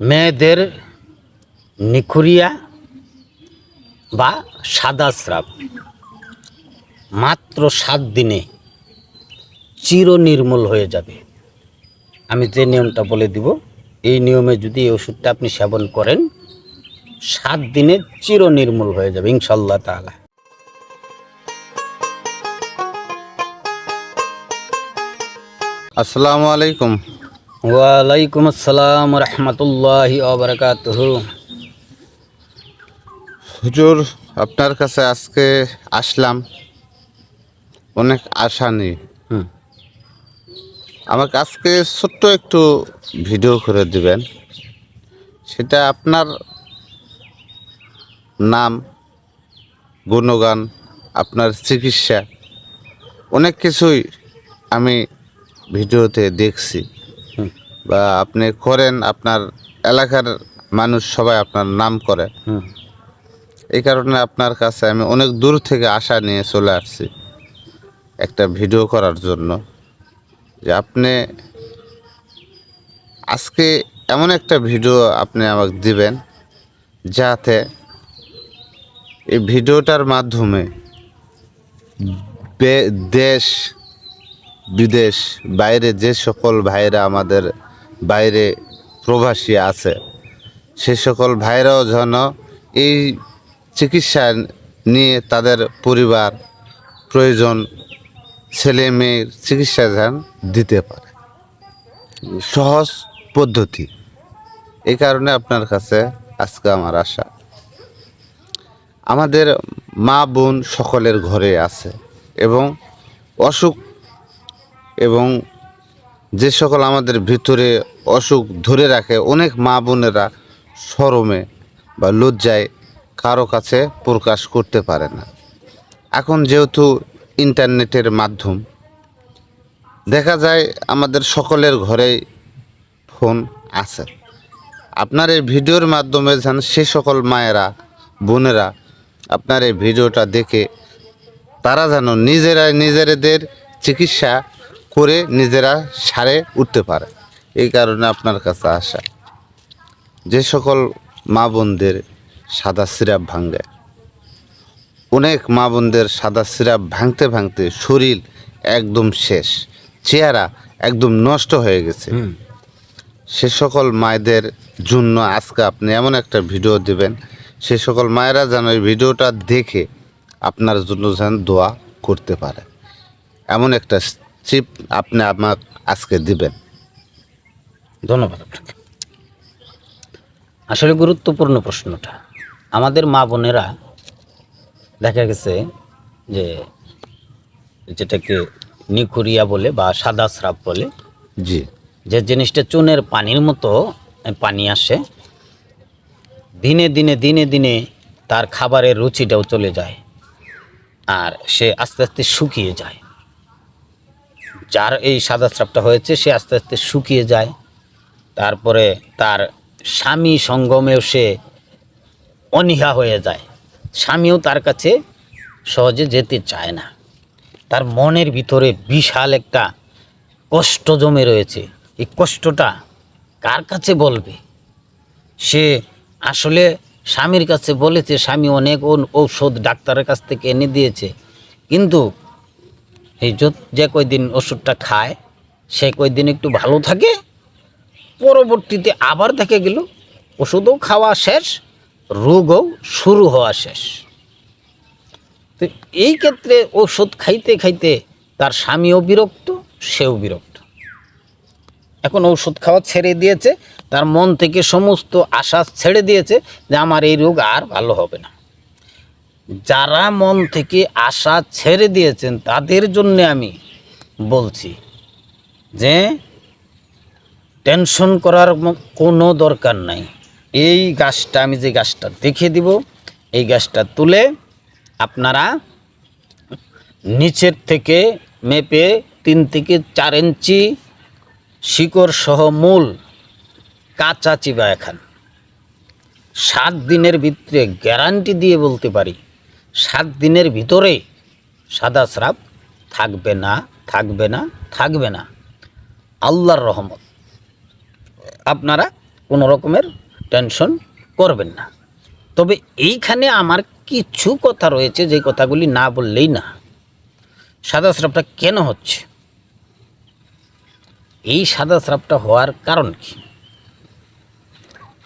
মেয়েদের নিখুরিয়া বা সাদা স্রাব। মাত্র সাত দিনে চির নির্মূল হয়ে যাবে। আমি যে নিয়মটা বলে দিব, এই নিয়মে যদি এই ওষুধটা আপনি সেবন করেন, সাত দিনে চির নির্মূল হয়ে যাবে ইনশাল্লাহ তাআলা। আসসালামু আলাইকুম। ওয়ালাইকুম আসসালাম রহমতুল্লাহি আবরকাতহ হুজুর আপনার কাছে আজকে আসলাম। অনেক আশা নিয়ে। আমাকে আজকে ছোট্ট একটু ভিডিও করে দিবেন। সেটা আপনার নাম গুণগান আপনার চিকিৎসা অনেক কিছুই আমি ভিডিওতে দেখছি। বা আপনি করেন আপনার এলাকার মানুষ সবাই আপনার নাম করে। হুম। এই কারণে আপনার কাছে আমি অনেক দূর থেকে আশা নিয়ে চলে আসছি একটা ভিডিও করার জন্য। যে আপনি আজকে এমন একটা ভিডিও আপনি আমাকে দিবেন যাতে এই ভিডিওটার মাধ্যমে দেশ বিদেশ বাইরে যে সকল ভাইরা আমাদের বাইরে প্রবাসী আছে। সে সকল ভাইরাও যেন এই চিকিৎসা নিয়ে তাদের পরিবার, প্রয়োজন ছেলে মেয়ের চিকিৎসা যেন দিতে পারে। সহজ পদ্ধতি। এই কারণে আপনার কাছে আজকে আমার আশা। আমাদের মা বোন সকলের ঘরে আছে এবং অসুখ এবং যে সকল আমাদের ভিতরে অসুখ ধরে রাখে। অনেক মা বোনেরা শরমে বা লজ্জায় কারও কাছে প্রকাশ করতে পারে না। এখন যেহেতু ইন্টারনেটের মাধ্যম, দেখা যায় আমাদের সকলের ঘরেই ফোন আছে। আপনার এই ভিডিওর মাধ্যমে যেন সে সকল মায়েরা, বোনেরা আপনার এই ভিডিওটা দেখে, তারা যেন নিজেরা নিজেদের চিকিৎসা করে নিজেরা সারে উঠতে পারে। এই কারণে আপনার কাছে আসা। যে সকল মা বোনদের সাদা সিরাপ ভাঙে অনেক মা বোনদের সাদা সিরাপ ভাঙতে ভাঙতে শরীর একদম শেষ চেহারা একদম নষ্ট হয়ে গেছে। সে সকল মায়েদের জন্য আজকে আপনি এমন একটা ভিডিও দিবেন সে সকল মায়েরা যেন এই ভিডিওটা দেখে আপনার জন্য যেন দোয়া করতে পারে। এমন একটা চিপ আপনি আমাকে আজকে দিবেন। ধন্যবাদ আপনাকে। আসলে গুরুত্বপূর্ণ প্রশ্নটা আমাদের মা বোনেরা দেখা গেছে যে যেটাকে নিখুরিয়া বলে বা সাদা স্রাব বলে জি। যে জিনিসটা চুনের পানির মতো পানি আসে দিনে দিনে দিনে দিনে তার খাবারের রুচিটাও চলে যায় আর সে আস্তে আস্তে শুকিয়ে যায়। যার এই সাদা স্রাবটা হয়েছে সে আস্তে আস্তে শুকিয়ে যায়। তারপরে তার স্বামী সঙ্গমেও সে অনীহা হয়ে যায়। স্বামীও তার কাছে সহজে যেতে চায় না। তার মনের ভিতরে বিশাল একটা কষ্ট জমে রয়েছে। এই কষ্টটা কার কাছে বলবে? সে আসলে স্বামীর কাছে বলেছে, স্বামী অনেক ঔষধ ডাক্তারের কাছ থেকে এনে দিয়েছে। কিন্তু এই যে কয়দিন ওষুধটা খায়, সে কয়দিন একটু ভালো থাকে? পরবর্তীতে আবার দেখা গেল, ওষুধও খাওয়া শেষ, রোগও শুরু হওয়া শেষ। তো এই ক্ষেত্রে ওষুধ খাইতে খাইতে তার স্বামীও বিরক্ত, সেও বিরক্ত। এখন ওষুধ খাওয়া ছেড়ে দিয়েছে, তার মন থেকে সমস্ত আশা ছেড়ে দিয়েছে যে আমার এই রোগ আর ভালো হবে না। যারা মন থেকে আশা ছেড়ে দিয়েছেন, তাদের জন্য আমি বলছি যে টেনশন করার কোনো দরকার নাই। এই গাছটা, আমি যে গাছটা দেখে দিব, এই গাছটা তুলে আপনারা নিচের থেকে মেপে তিন থেকে চার ইঞ্চি শিকড় সহ মূল কাঁচা চিবা খান সাত দিনের ভিতরে গ্যারান্টি দিয়ে বলতে পারি, সাত দিনের ভিতরে সাদা স্রাব থাকবে না থাকবে না থাকবে না। আল্লাহর রহমত। আপনারা কোনো রকমের টেনশন করবেন না। তবে এইখানে আমার কিছু কথা রয়েছে, যে কথাগুলি না বললেই না। সাদা স্রাবটা কেন হচ্ছে? এই সাদা স্রাবটা হওয়ার কারণ কি?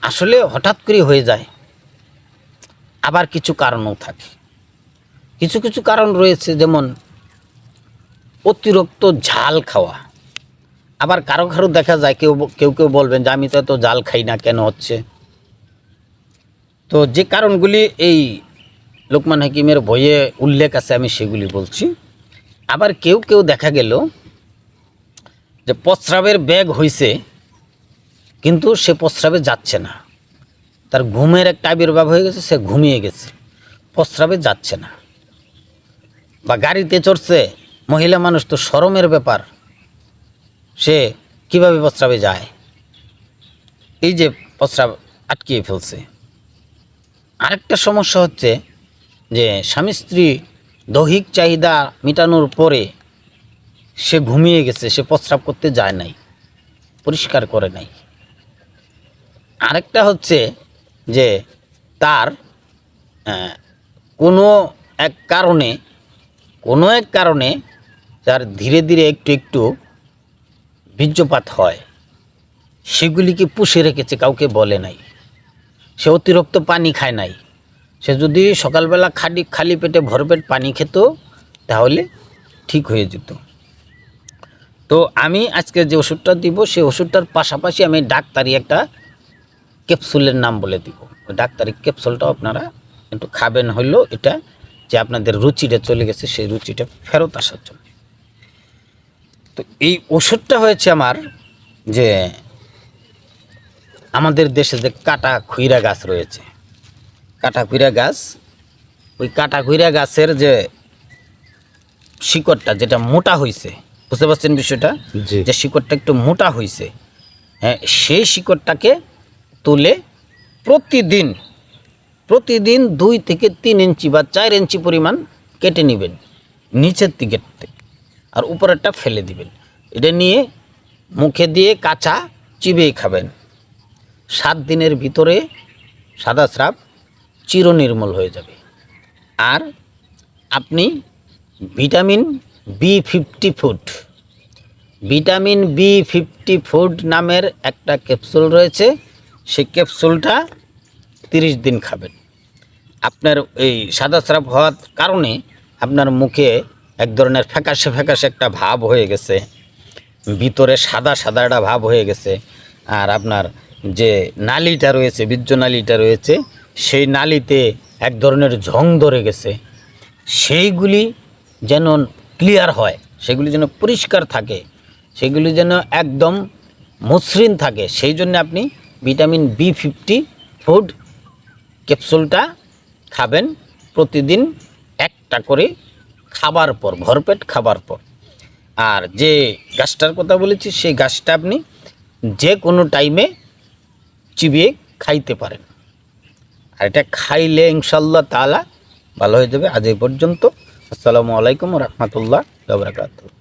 আসলে হঠাৎ করে হয়ে যায়, আবার কিছু কারণও থাকে। কিছু কিছু কারণ রয়েছে, যেমন অতিরিক্ত ঝাল খাওয়া আবার কারও কারও দেখা যায়, কেউ কেউ কেউ বলবেন যে, আমি তো এত জাল খাই না, কেন হচ্ছে? তো যে কারণগুলি এই লোকমান হাকিমের বইয়ে উল্লেখ আছে, আমি সেগুলি বলছি। আবার কেউ কেউ দেখা গেল যে, প্রস্রাবের ব্যাগ হইছে, কিন্তু সে প্রস্রাবে যাচ্ছে না। তার ঘুমের একটা আবির্ভাব হয়ে গেছে, সে ঘুমিয়ে গেছে। প্রস্রাবে যাচ্ছে না। বা গাড়িতে চড়ছে, মহিলা মানুষ তো শরমের ব্যাপার। সে কীভাবে প্রস্রাবে যায়? এই যে প্রস্রাব আটকিয়ে ফেলছে। আরেকটা সমস্যা হচ্ছে যে স্বামী স্ত্রী দৈহিক চাহিদা মেটানোর পরে সে ঘুমিয়ে গেছে, সে প্রস্রাব করতে যায় নাই, পরিষ্কার করে নাই। আরেকটা হচ্ছে যে তার কোনো এক কারণে, কোনো এক কারণে তার ধীরে ধীরে একটু একটু বীর্যপাত হয়, সেগুলিকে পুষে রেখেছে, কাউকে বলে নাই। সে অতিরিক্ত পানি খায় নাই। সে যদি সকালবেলা খালি খালি পেটে ভরপেট পানি খেত, তাহলে ঠিক হয়ে যেত। তো আমি আজকে যে ওষুধটা দিব সেই ওষুধটার পাশাপাশি আমি ডাক্তারি একটা ক্যাপসুলের নাম বলে দিব। ডাক্তারি ক্যাপসুলটাও আপনারা একটু খাবেন হইল এটা যে আপনাদের রুচিটা চলে গেছে, সেই রুচিটা ফেরত আসার জন্য। তো এই ওষুধটা হয়েছে আমার যে আমাদের দেশে যে কাটা খুইরা গাছ রয়েছে। কাটা খুইরা গাছ ওই কাটা খুইরা গাছের যে শিকড়টা যেটা মোটা হয়েছে বুঝতে পারছেন বিষয়টা? যে শিকড়টা একটু মোটা হয়েছে হ্যাঁ সেই শিকড়টাকে তুলে প্রতিদিন প্রতিদিন দুই থেকে তিন ইঞ্চি বা চার ইঞ্চি পরিমাণ কেটে নেবেন নিচের দিকের থেকে। আর উপরেরটা ফেলে দিবেন। এটা নিয়ে মুখে দিয়ে কাঁচা চিবিয়ে খাবেন। সাত দিনের ভিতরে সাদা স্রাব চিরনির্মূল হয়ে যাবে। আর আপনি vitamin B fifty food, vitamin B fifty food নামের একটা ক্যাপসুল রয়েছে। সেই ক্যাপসুলটা তিরিশ দিন খাবেন। আপনার এই সাদা স্রাব হওয়ার কারণে আপনার মুখে এক ধরনের ফ্যাকাশে ফ্যাকাশে একটা ভাব হয়ে গেছে। ভিতরে সাদা সাদা একটা ভাব হয়ে গেছে। আর আপনার যে নালিটা রয়েছে, বীর্য নালিটা রয়েছে, সেই নালিতে এক ধরনের ঝং ধরে গেছে। সেইগুলি যেন ক্লিয়ার হয় সেগুলি যেন পরিষ্কার থাকে সেগুলি যেন একদম মসৃণ থাকে। সেই জন্য আপনি ভিটামিন বি ফিফটি ফুড ক্যাপসুলটা খাবেন প্রতিদিন একটা করে খাবার পর ভরপেট খাবার পর। আর যে গাছটার কথা বলেছি, সেই গাছটা আপনি যে কোনো টাইমে চিবিয়ে খাইতে পারেন। আর এটা খাইলে ইনশাল্লাহ তালা ভালো হয়ে যাবে। আজ এই পর্যন্ত। আসসালামু আলাইকুম রহমতুল্লাহ বাবরাকাতু